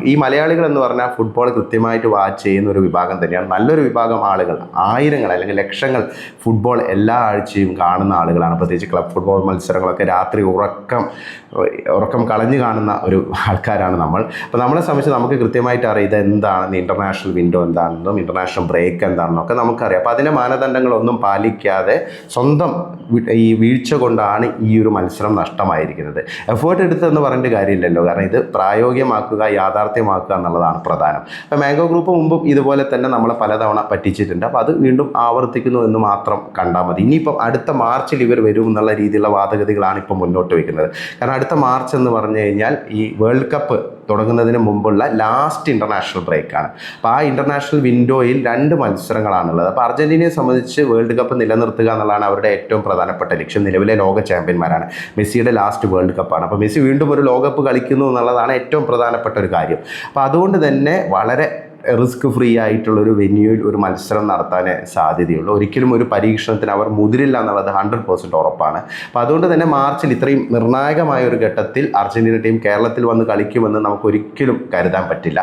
ഈ മലയാളികൾ എന്ന് പറഞ്ഞാൽ ഫുട്ബോൾ കൃത്യമായിട്ട് വാച്ച് ചെയ്യുന്ന ഒരു വിഭാഗം തന്നെയാണ്. നല്ലൊരു വിഭാഗം ആളുകൾ. ആയിരങ്ങൾ അല്ലെങ്കിൽ ലക്ഷങ്ങൾ ഫുട്ബോൾ എല്ലാ ആഴ്ചയും കാണുന്ന ആളുകളാണ്. പ്രത്യേകിച്ച് ക്ലബ് ഫുട്ബോൾ മത്സരങ്ങളൊക്കെ രാത്രി ഉറക്കം ഉറക്കം കളഞ്ഞു കാണുന്ന ഒരു ആൾക്കാരാണ് നമ്മൾ. അപ്പോൾ നമ്മളെ സംബന്ധിച്ച് നമുക്ക് കൃത്യമായിട്ട് അറിയാം എന്താണെന്ന് ഇന്റർനാഷണൽ വിൻഡോ എന്താണെന്നും ഇന്റർനാഷണൽ ബ്രേക്ക് എന്താണെന്നും ഒക്കെ നമുക്കറിയാം. അപ്പോൾ അതിന്റെ മാനദണ്ഡങ്ങളൊന്നും പാലിക്കാതെ സ്വന്തം ഈ വീഴ്ച കൊണ്ടാണ് ഈ ഒരു മത്സരം നഷ്ടമായിരിക്കുന്നത്. എഫേർട്ട് എടുത്തതെന്ന് പറഞ്ഞിട്ട് കാര്യമില്ലല്ലോ. കാരണം ഇത് പ്രായോഗികമാക്കുക യാഥാർത്ഥ്യമാക്കുക എന്നുള്ളതാണ് പ്രധാനം. അപ്പോൾ മാംഗോ ഗ്രൂപ്പ് മുമ്പും ഇതുപോലെ തന്നെ നമ്മളെ പലതവണ പറ്റിച്ചിട്ടുണ്ട്. അപ്പോൾ അത് വീണ്ടും ആവർത്തിക്കുന്നു എന്ന് മാത്രം കണ്ടാൽ മതി. ഇനിയിപ്പം അടുത്ത മാർച്ചിൽ ഇവർ വരും എന്നുള്ള രീതിയിലുള്ള വാദഗതികളാണ് ഇപ്പം മുന്നോട്ട് വയ്ക്കുന്നത് കാരണം അടുത്ത മാർച്ച് എന്ന് പറഞ്ഞു കഴിഞ്ഞാൽ ഈ വേൾഡ് കപ്പ് തുടങ്ങുന്നതിന് മുമ്പുള്ള ലാസ്റ്റ് ഇന്റർനാഷണൽ ബ്രേക്കാണ്. അപ്പോൾ ആ ഇന്റർനാഷണൽ വിൻഡോയിൽ രണ്ട് മത്സരങ്ങളാണുള്ളത്. അപ്പോൾ അർജന്റീനയെ സംബന്ധിച്ച് വേൾഡ് കപ്പ് നിലനിർത്തുക എന്നുള്ളതാണ് അവരുടെ ഏറ്റവും പ്രധാനപ്പെട്ട ലക്ഷ്യം. നിലവിലെ ലോക ചാമ്പ്യന്മാരാണ്. മെസ്സിയുടെ ലാസ്റ്റ് വേൾഡ് കപ്പാണ്. അപ്പോൾ മെസ്സി വീണ്ടും ഒരു ലോകകപ്പ് കളിക്കുന്നു എന്നുള്ളതാണ് ഏറ്റവും പ്രധാനപ്പെട്ട ഒരു കാര്യം. അപ്പോൾ അതുകൊണ്ട് തന്നെ വളരെ റിസ്ക് ഫ്രീ ആയിട്ടുള്ളൊരു വെന്യൂയിൽ ഒരു മത്സരം നടത്താനേ സാധ്യതയുള്ളൂ. ഒരിക്കലും ഒരു പരീക്ഷണത്തിന് അവർ മുതിരില്ല എന്നുള്ളത് ഹൺഡ്രഡ് പെർസെന്റ് ഉറപ്പാണ്. അപ്പോൾ അതുകൊണ്ട് തന്നെ മാർച്ചിൽ ഇത്രയും നിർണായകമായ ഒരു ഘട്ടത്തിൽ അർജന്റീന ടീം കേരളത്തിൽ വന്ന് കളിക്കുമെന്ന് നമുക്ക് ഒരിക്കലും കരുതാൻ പറ്റില്ല.